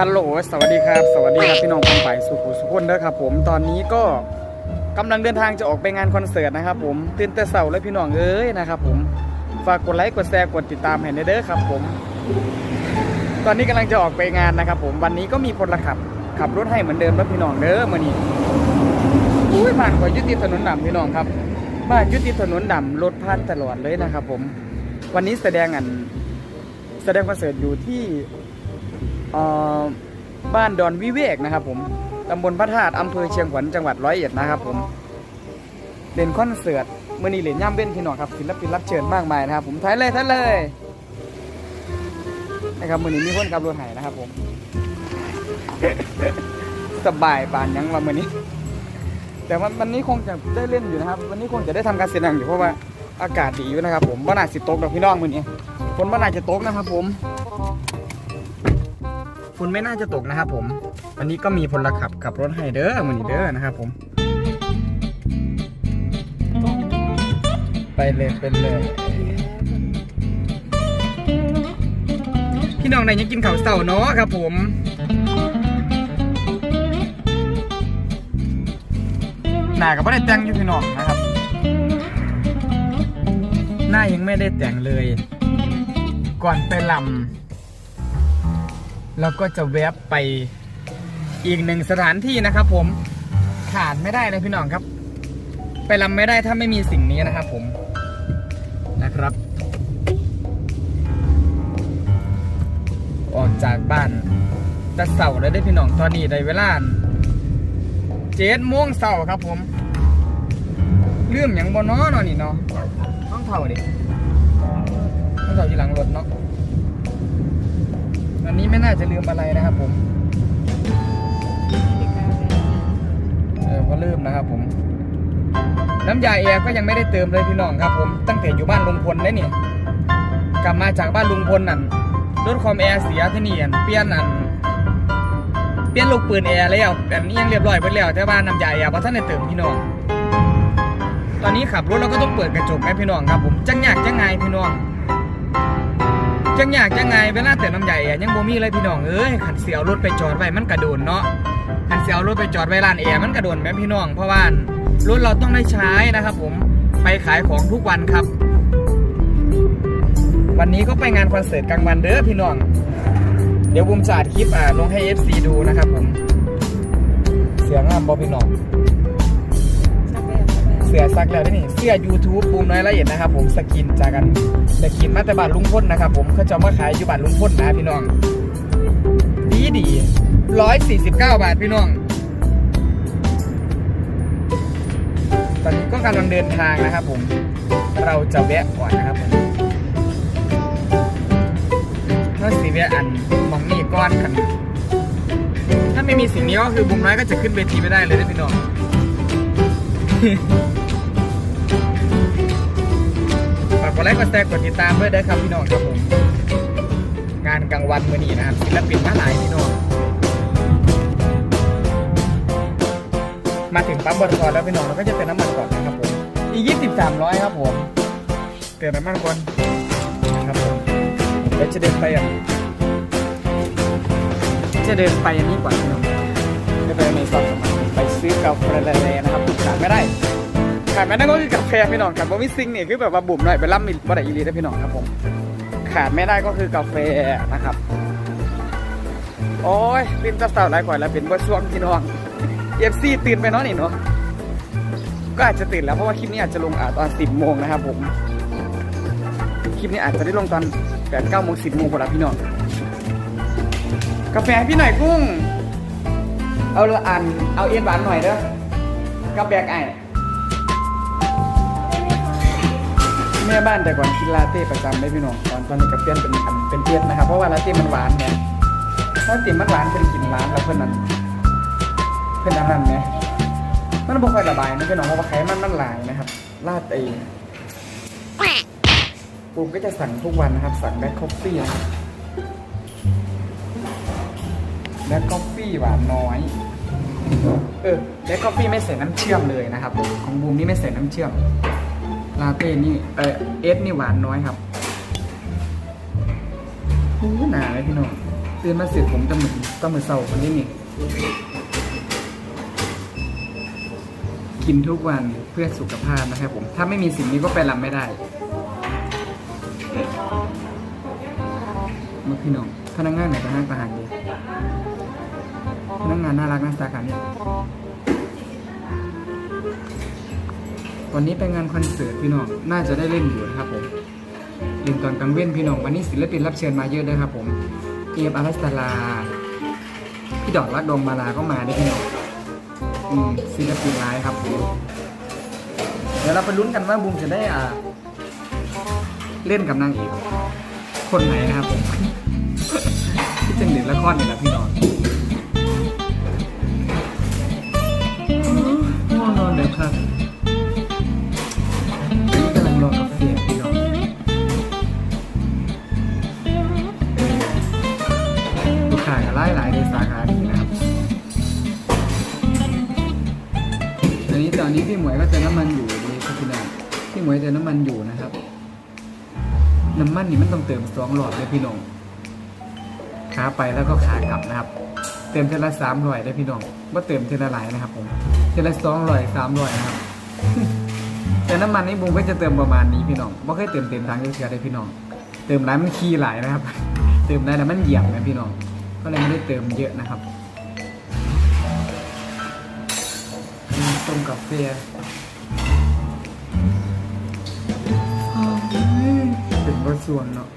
ฮัลโหลสวัสดีครับ สวัสดีครับพี่น้องคนฝ่ายสุขุสุขคนเด้อครับผมตอนนี้ก็กำลังเดินทางจะออกไปงานคอนเสิร์ตนะครับผมตื่นแต่เสาร์แล้วพี่น้องเอ้ยนะครับผมฝากกดไลค์กดแชร์กดติดตามให้เด้อครับผม ตอนนี้กำลังจะออกไปงานนะครับผมวันนี้ก็มีพลขับ ขับรถให้เหมือนเดิมแล้วพี่น้องเด้อมื่อนี้อุ้ยผ่านกว่ายุติถนนดำพี่น้องครับบ้ายุติถนนดำรถผ่านตลอดเลยนะครับผม วันนี้แสดงอันแสดงคอนเสิร์ตอยู่ที่ บ้านดอนวิเวกนะครับผมตำบลพระธาตุอำเภอเชียงขวัญจังหวัดร้อยเอ็ดนะครับผมเล่นคอนเสิร์ตมื่อนี้เล่นย่ำเบ้นพี่น้องครับศิลปินรับเชิญมากมายนะครับ ผมท้ายเลยท้ายเลยนะครับมื่อนี้มีคนขับรถไห้นะครับ ผม สบายปานยังว่ามื่อนี้ แต่ว่าวันนี้คงจะได้เล่นอยู่นะครับ วันนี้คงจะได้ทำการแสดงอยู่เพราะว่าอากาศดีอยู่นะครับ ผมว่าน่าสิตกดอกพี่น้องมื่อนี้ฝนว่าน่าจะตกนะครับ ผม ฝนไม่น่าจะตกนะครับผม วันนี้ก็มีพลขับขับรถให้เด้อมือนี้เด้อนะครับผม ไปเลยเป็นเลย พี่น้องไหนยังกินข้าวเสาเนาะครับผมหน้าก็ไม่ได้แต่งอยู่พี่น้องนะครับ หน้ายังไม่ได้แต่งเลย ก่อนไปลำ เราก็จะแวบไปอีกหนึ่งสถานที่นะครับ ผมขาดไม่ได้เลยพี่น้องครับ ไปลำไม่ได้ถ้าไม่มีสิ่งนี้นะครับ ผมนะครับ ออกจากบ้านแต่เสาร์แล้วได้พี่น้องตอนนี้ได้เวลาเจ็ดโมงเสาครับ ผมเรื่องอย่างบนน้อเนาะนี่เนาะต้องเท่าดิต้องเท่าที่หลังรถเนาะ วันนี้ไม่น่าจะลืมอะไรนะครับผมเออก็ลืมนะครับผม น้ำยาแอร์ก็ยังไม่ได้เติมเลยพี่น้องครับผม ตั้งแต่อยู่บ้านลุงพลเลยเนี่ยกลับมาจากบ้านลุงพลนั่นรถคอมแอร์เสียที่นี่อันเปลี่ยนอันเปลี่ยนลูกปืนแอร์แล้วอันนี้ยังเรียบร้อยไปแล้วแต่ว่าน้ำยาแอร์เพราะท่านได้เติมพี่น้อง ตอนนี้ขับรถเราก็ต้องเปิดกระจกให้พี่น้องครับผมจังยากจังไงพี่น้อง จังอยากจังไงเวลาเติมน้ำใหญ่อะยังบ่มีเลยพี่น้องเอ้ยขันเสียวรถไปจอดไว้มันกระโดนเนาะขันเสียวรถไปจอดไว้ร้านแอร์มันกระโดนแม่พี่น้อง เพราะว่ารถเราต้องได้ใช้นะครับ ผมไปขายของทุกวันครับ วันนี้ก็ไปงานคอนเสิร์ตกลางวันเด้อพี่น้อง เดี๋ยวบุมจัดคลิปอ่าลงให้ FC ดูนะครับผม เสียงงามบอพี่น้อง สื้อซักแล้วนี่เสื้อ YouTube บูมน้อยละเอียดนะครับ ผมสกินจากกันสกินมาแต่บานลุงพ่นนะครับ ผมเขาจะเอามาขายอยู่บานลุงพ่นนะพี่น้อง ดีดีร้อยสี่สิบเก้าบาทพี่น้อง ตอนนี้ก็กำลังเดินทางนะครับ ผมเราจะแวะก่อนนะครับผมถ้าสีแวะอันมองนี่ก้อนกันถ้าไม่มีสิ่งนี้ก็คือบุมน้อยก็จะขึ้นเวทีไม่ได้เลยนะพี่น้อง กดไลค์กดแชร์กดติดตามด้วยนะครับพี่น้องครับผม งานกลางวันมื่อนี้นะครับศิลปินมาหลายพี่น้องมาถึงปั๊มบอลก่อนแล้วพี่น้องเราก็จะเติมน้ำมันก่อนนะครับผมอีกยี่สิบสามร้อยครับผมเติมน้ำมันก่อนนะครับผมเดี๋ยวจะเดินไปอะจะเดินไปอันนี้ก่อนพี่น้องจะไปในซอยสมัครไปซื้อกาแฟแร่ๆนะครับขาดไม่ได้ ขาดไม่ได้ก็คือกาแฟพี่น้องครับเพราะวิซิงเนี่ยคือแบบว่าบุ่มหน่อยไปล่ำมิบ่ได้อีรีได้พี่น้องครับผมขาดไม่ได้ก็คือกาแฟนะครับ โอ้ยลินจะสาวไรก่อนแล้วเป็นว่ช่วงพี่น้องเอฟซีตื่นไปเนาะนี่เนาะก็อาจจะตื่นแล้วเพราะว่าคลิปนี้อาจจะลงอาตอนสิบโมงนะครับผมคลิปนี้อาจจะได้ลงตอนแปดเก้าโมงสิบโมงพอแล้วพี่น้องกาแฟพี่หน่อยกุ้ง เอาละอันเอาเอ็นหวานหน่อยเด้อกับแบกไอ แม่บ้านแต่ก่อนกินลาเต้ประจำได้พี่น้องตอนตอนนี้ก็เปลี่ยนเป็นเป็นเพียนนะครับ เพราะว่าลาเต้มันหวานเนี่ยถ้าติมันหวานเพิ่นกินร้านแล้วเพิ่อนนั้น เพิ่นอันนั้นเนี่ยมันบ่ค่อยระบายนะพี่น้องเพราะว่าไขมันมันหลายนะครับลาดเต้ปูก็จะสั่งทุกวันนะครับ สั่งแบล็คคอฟฟี่นะครับแบล็คคอฟฟี่หวานน้อยเออแบล็คคอฟฟี่ไม่ใส่น้ำเชื่อมเลยนะครับ ของบูมนี่ไม่ใส่น้ำเชื่อม ลาเต้นี่เออเอสนี่หวานน้อยครับหูหนาเลยพี่น้องตื่นมาเสร็จผมจะเหมือนก็เหมือนเศร้าคนนี้นี่กินทุกวันเพื่อสุขภาพนะครับผม ถ้าไม่มีสิ่งนี้ก็ไปรำไม่ได้มาพี่น้องพนักงานไหนพนักงานประหารดีพนักงานน่ารักน่าสาขาเนี่ย วันนี้ไปงานคอนเสิร์ตพี่น้องน่าจะได้เล่นอยู่นะครับผมเล่นตอนกลางเว้นพี่น้องวันนี้ศิลปินรับเชิญมาเยอะด้วยครับผมเอฟอารัสตาลาพี่ดอกรักดงมาลาก็มาด้วยพี่น้องอืมศิลปินร้ายครับผมเดี๋ยวเราไปลุ้นกันว่าบูมจะได้อ่าเล่นกับนางเอกคนไหนนะครับผมที่จะเล่นละครนี่แหละพี่น้องง่วงนอนเดี๋ยวครับ ลูกค้าก็ไล่หลายในสาขานี้นะครับตอนนี้ตอนนี้พี่หมวยก็เติมน้ำมันอยู่ดีครับพี่น้องพี่หมวยเติมน้ำมันอยู่นะครับ น้ำมันนี่มันต้องเติมสองหลอดเลยพี่น้องขาไปแล้วก็ขากลับนะครับ เติมเทละสามร้อยได้พี่น้องว่าเติมเทละหลายนะครับ ผมเทละสองร้อยสามร้อยนะครับแต่น้ำมันนี่บุ้งก็จะเติมประมาณนี้พี่น้องไม่เคยเติมเต็มทางเยอะๆได้พี่น้อง เติมร้านมันขี้หลายนะครับ เติมได้แล้วมันเหยียบนะพี่น้อง ก็เลยไม่ได้เติมเยอะนะครับต้มกาแฟเป็นบทส่วนเนาะ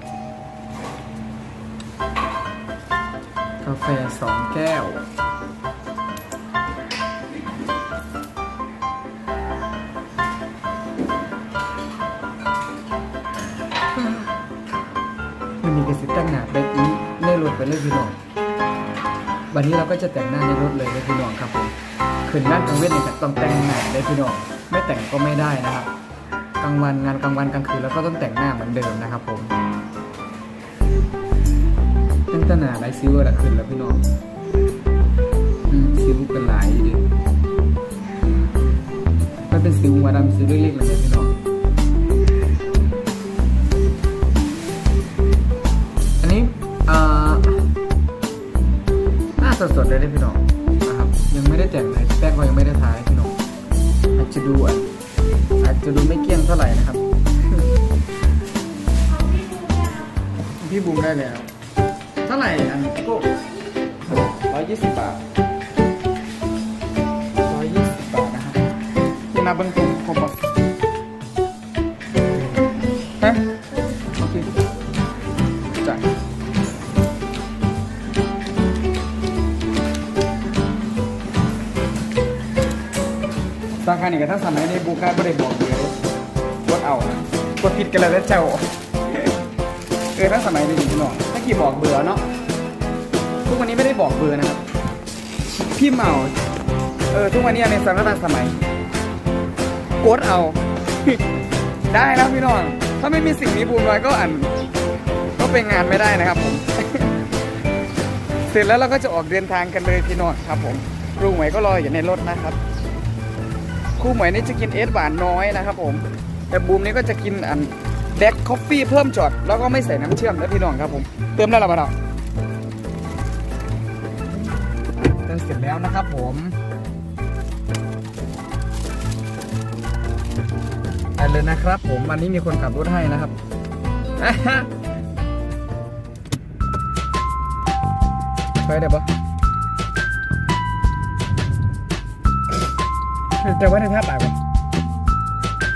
กาแฟสองแก้วมันมีกระสิตั้งหนาแบบนี้ในรถไปเลยพี่น้อง วันนี้เราก็จะแต่งหน้าในรถเลยเลยพี่น้องครับผมคืนงานกลางเว้นเนี่ยต้องแต่งหน้าเลยพี่น้องไม่แต่งก็ไม่ได้นะครับกลางวันงานกลางวันกลางคืนแล้วก็ต้องแต่งหน้าเหมือนเดิมนะครับผมตั้งแต่หนาไลซิวละขึ้นแล้วพี่น้องซิวเป็นหลายอยู่ดิมันเป็นซิวหัวดำซิวเล็กๆเลยพี่น้อง สดๆเลยได้พี่น้องนะครับ ยังไม่ได้แต่งเลยแป้งก็ยังไม่ได้ทาให้พี่น้องอาจจะดูอะอาจจะดูไม่เกลี้ยงเท่าไหร่นะครับ พี่บูมได้แล้วเท่าไหร่อันโก้ร้อยยี่สิบบาทร้อยยี่สิบบาทนะครับพี่นาเบิ้งตรงครบ สาขานี่ก็ถ้าสมัยในบูคาไม่ได้บอกเลยกดเอากดผิดกันเลยแล้วเจ้าเออถ้าสมัยนี้พี่น้องถ้ากี่บอกเบอร์เนาะทุกวันนี้ไม่ได้บอกเบอร์นะครับพี่เมาเออทุกวันนี้ในสถานสมัยกดเอา ได้แล้วพี่น้องถ้าไม่มีสิ่งนี้บูมน้อยก็อัน ก็เป็นงานไม่ได้นะครับผมเสร็จแล้วเราก็จะออกเดินทางกันเลยพี่น้องครับผมลุงหมยก็รออยู่ในรถนะครับ คู่หมวยนี่จะกินเอสหวานน้อยนะครับผม แต่บูมนี่ก็จะกินอันแดกคอฟฟี่เพิ่มจอดแล้วก็ไม่ใส่น้ำเชื่อมนะพี่น้องครับผม เติมแล้หรือเปล่าเติมเสร็จแล้วนะครับผมไปเลยนะครับผมวันนี้มีคนขับรถให้นะครับไปได้ปะ แต่ว่าในท่าปาก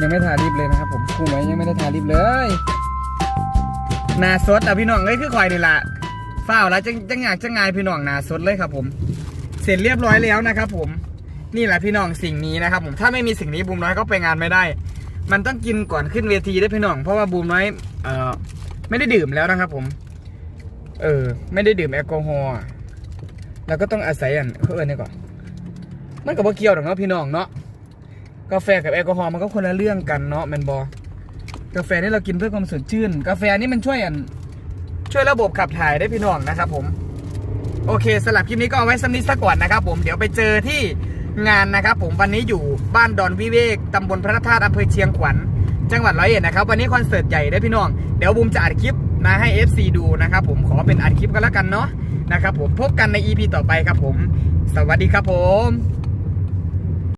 ยังไม่ทาลิปเลยนะครับผมครูไหมยังไม่ได้ทาลิปเลยนาสดอะพี่น้องเอ้ยคือคอยนี่ละฝ้าวแล้วจังจังอยากจังไงพี่น้องนาสดเลยครับผม เสร็จเรียบร้อยแล้วนะครับผมนี่แหละพี่น้องสิ่งนี้นะครับ ผมถ้าไม่มีสิ่งนี้บูมน้อยก็ไปงานไม่ได้ มันต้องกินก่อนขึ้นเวทีได้พี่น้อง เพราะว่าบูมน้อยเอ่อไม่ได้ดื่มแล้วนะครับ ผม เออ ไม่ได้ดื่มแอลกอฮอล์แล้วก็ต้องอาศัยอันเขาเอิญนี่ก่อน มันกับว่าเกี่ยวหรอกเนาะพี่น้องเนาะกาแฟกับแอลกอฮอล์มันก็คนละเรื่องกันเนาะแมนบอกาแฟนี่เรากินเพื่อความสดชื่น กาแฟนี่มันช่วยอันช่วยระบบขับถ่ายได้พี่น้องนะครับผม โอเคสลับคลิปนี้ก็เอาไว้สำนิดสักก่อนนะครับผมเดี๋ยวไปเจอที่งานนะครับผมวันนี้อยู่บ้านดอนวิเวกตำบลพระธาตุอำเภอเชียงขวัญจังหวัดร้อยเอ็ดนะครับวันนี้คอนเสิร์ตใหญ่ได้พี่น้อง เดี๋ยวบูมจะอัดคลิปมาให้ FC ดูนะครับผมขอเป็นอัดคลิปกันแล้วกันเนาะนะครับผมพบกันใน EP ต่อไปครับผม สวัสดีครับผม